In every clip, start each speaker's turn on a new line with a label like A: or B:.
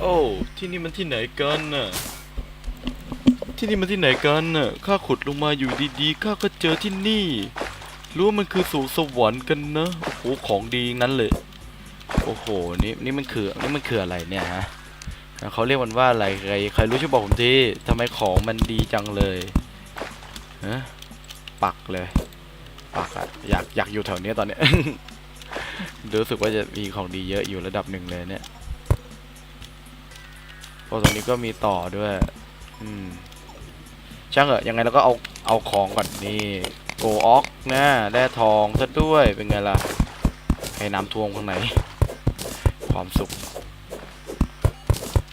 A: โอ้ ที่นี่มันที่ไหนกันน่ะ ที่นี่มันที่ไหนกันน่ะ ข้าขุดลงมาอยู่ดีๆ ข้าก็เจอที่นี่ รู้ว่ามันคือสู่สวรรค์กันนะ โอ้โห ของดีงั้นเลย โอ้โห นี่นี่มันคือ นี่มันคืออะไรเนี่ยฮะ เขาเรียกมันว่าอะไร ใครใครรู้ช่วยบอกผมทีทำไมของมันดีจังเลยฮะปักเลย ปักอะอยากอยากอยู่แถวนี้ตอนเนี้ยรู้สึกว่าจะมีของดีเยอะอยู่ระดับหนึ่งเลยเนี่ย ตรงนี้ก็มีต่อด้วย อืม ช่างเหอะยังไงเราก็เอาเอาของก่อนนี่โกออกนะแร่ทองซะด้วยเป็นไงล่ะให้น้ำท่วมข้างใน ความสุข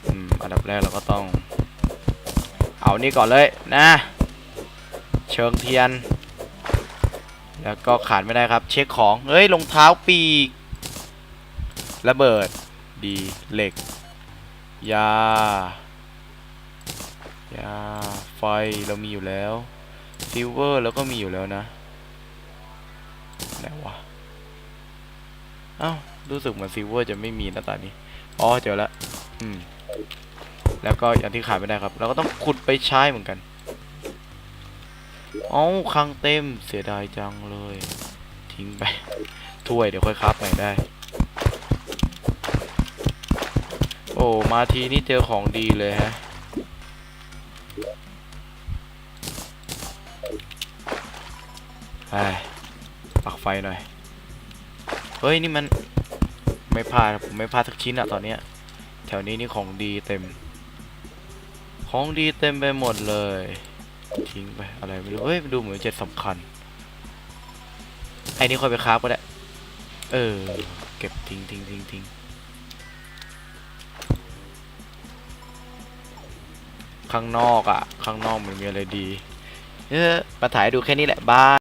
A: อืม อันดับแรกเราก็ต้อง เอานี่ก่อนเลยนะ เชิงเทียน แล้วก็ขาดไม่ได้ครับ เช็คของ เฮ้ยรองเท้าปีกระเบิด ดีเหล็ก ยายาไฟเรามีอยู่แล้วซิลเวอร์แล้วก็มีอยู่แล้วนะไหนวะเอ้ารู้สึกเหมือนซิลเวอร์จะไม่มีนะตอนนี้อ๋อเจอแล้วอืมแล้วก็อย่างที่ขาดไม่ได้ครับ เราก็ต้องขุดไปใช้เหมือนกันเอ้าคังเต็มเสียดายจังเลย ทิ้งไปถ้วยเดี๋ยวค่อยครับใหม่ได้ อ้มาทีนี่เจอของดีเลยฮะไปปักไฟหน่อย เฮ้ย นี่มันไม่พลาดผมไม่พลาดสักชิ้นอะตอนเนี้ย แถวนี้นี่ของดีเต็ม ของดีเต็มไปหมดเลย ทิ้งไป อะไรไม่รู้ เฮ้ย ดูเหมือนจะสำคัญ ไอ้นี่ค่อยไปคราฟก็ได้ เออ เก็บทิ้งทิ้งทิ้งทิ้ง ข้างนอกอะข้างนอกมันมีอะไรดี เออมาถ่ายดูแค่นี้แหละบ้าน